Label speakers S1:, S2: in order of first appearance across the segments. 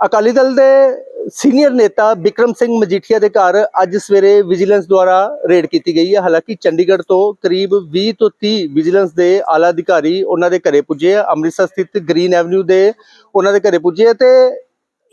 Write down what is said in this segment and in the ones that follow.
S1: ਅਕਾਲੀ ਦਲ ਦੇ ਸੀਨੀਅਰ ਨੇਤਾ ਵਿਕਰਮ ਸਿੰਘ ਮਜੀਠੀਆ ਦੇ ਘਰ ਅੱਜ ਸਵੇਰੇ ਵਿਜੀਲੈਂਸ ਦੁਆਰਾ ਰੇਡ ਕੀਤੀ ਗਈ ਹੈ। ਹਾਲਾਂਕਿ ਚੰਡੀਗੜ੍ਹ ਤੋਂ ਕਰੀਬ 20 ਤੋਂ 30 ਵਿਜੀਲੈਂਸ ਦੇ ਆਲਾ ਅਧਿਕਾਰੀ ਉਹਨਾਂ ਦੇ ਘਰੇ ਪੁੱਜੇ ਆ। ਅੰਮ੍ਰਿਤਸਰ ਸਥਿਤ ਗ੍ਰੀਨ ਐਵਨਿਊ ਦੇ ਉਹਨਾਂ ਦੇ ਘਰੇ ਪੁੱਜੇ ਆ ਤੇ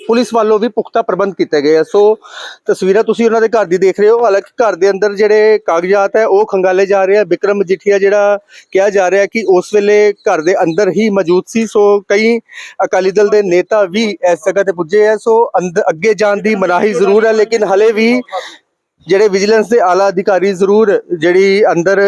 S1: ਪੁਲਿਸ ਵੱਲੋਂ ਵੀ ਪੁਖਤਾ ਪ੍ਰਬੰਧ ਕੀਤੇ ਗਏ ਆ। ਸੋ ਤਸਵੀਰਾਂ ਤੁਸੀਂ ਉਹਨਾਂ ਦੇ ਘਰ ਦੀ ਦੇਖ ਰਹੇ ਹੋ। ਹਾਲਾਂਕਿ ਘਰ ਦੇ ਅੰਦਰ ਜਿਹੜੇ ਕਾਗਜ਼ਾਤ ਹੈ, ਉਹ ਖੰਗਾਲੇ ਜਾ ਰਹੇ ਆ। ਵਿਕਰਮ ਮਜੀਠੀਆ ਜਿਹੜਾ ਕਿਹਾ ਜਾ ਰਿਹਾ ਕਿ ਉਸ ਵੇਲੇ ਘਰ ਦੇ ਅੰਦਰ ਹੀ ਮੌਜੂਦ ਸੀ। ਸੋ ਕਈ ਅਕਾਲੀ ਦਲ ਦੇ ਨੇਤਾ ਵੀ ਇਸ ਜਗ੍ਹਾ ਤੇ ਪੁੱਜੇ ਆ। ਸੋ ਅੰਦ- ਅੱਗੇ ਜਾਣ ਦੀ ਮਨਾਹੀ ਜ਼ਰੂਰ ਹੈ, ਲੇਕਿਨ ਹਲੇ ਵੀ ਜਿਹੜੇ ਵਿਜੀਲੈਂਸ ਦੇ ਆਲਾ ਅਧਿਕਾਰੀ ਜ਼ਰੂਰ ਜਿਹੜੀ ਅੰਦਰ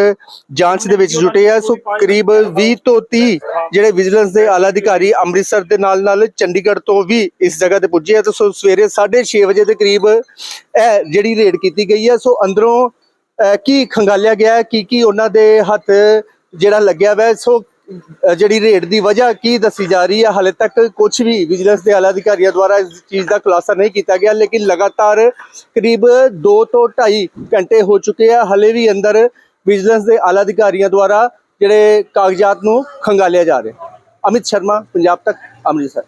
S1: ਜਾਂਚ ਦੇ ਵਿੱਚ ਜੁਟੇ ਆ, ਸੋ ਕਰੀਬ 20 ਤੋਂ 30 ਜਿਹੜੇ ਵਿਜੀਲੈਂਸ ਦੇ ਆਲਾ ਅਧਿਕਾਰੀ ਅੰਮ੍ਰਿਤਸਰ ਦੇ ਨਾਲ ਨਾਲ ਚੰਡੀਗੜ੍ਹ ਤੋਂ ਵੀ ਇਸ ਜਗ੍ਹਾ ਤੇ ਪੁੱਜੇ ਆ, ਤੇ ਸੋ ਸਵੇਰੇ 6:30 ਵਜੇ ਦੇ ਕਰੀਬ ਇਹ ਜਿਹੜੀ ਰੇਡ ਕੀਤੀ ਗਈ ਹੈ ਸੋ ਅੰਦਰੋਂ ਕੀ ਖੰਗਾਲਿਆ ਗਿਆ ਕੀ ਕੀ ਉਹਨਾਂ ਦੇ ਹੱਥ ਜਿਹੜਾ ਲੱਗਿਆ ਹੋਇਆ ਸੋ ਜਿਹੜੀ ਰੇਡ ਦੀ ਵਜ੍ਹਾ ਕੀ ਦੱਸੀ ਜਾ ਰਹੀ ਹੈ? ਹਾਲੇ ਤੱਕ ਕੁਝ ਵੀ ਵਿਜੀਲੈਂਸ ਦੇ ਆਲਾ ਅਧਿਕਾਰੀਆਂ ਦੁਆਰਾ ਇਸ ਚੀਜ਼ ਦਾ ਖੁਲਾਸਾ ਨਹੀਂ ਕੀਤਾ ਗਿਆ, ਲੇਕਿਨ ਲਗਾਤਾਰ ਕਰੀਬ 2 ਤੋਂ 2.5 ਘੰਟੇ ਹੋ ਚੁੱਕੇ ਆ। ਹਲੇ ਵੀ ਅੰਦਰ ਵਿਜੀਲੈਂਸ ਦੇ ਆਲਾ ਅਧਿਕਾਰੀਆਂ ਦੁਆਰਾ ਜਿਹੜੇ ਕਾਗਜ਼ਾਤ ਨੂੰ ਖੰਗਾਲਿਆ ਜਾ ਰਿਹਾ ਅਮਿਤ ਸ਼ਰਮਾ, ਪੰਜਾਬ ਤੱਕ, ਅੰਮ੍ਰਿਤਸਰ।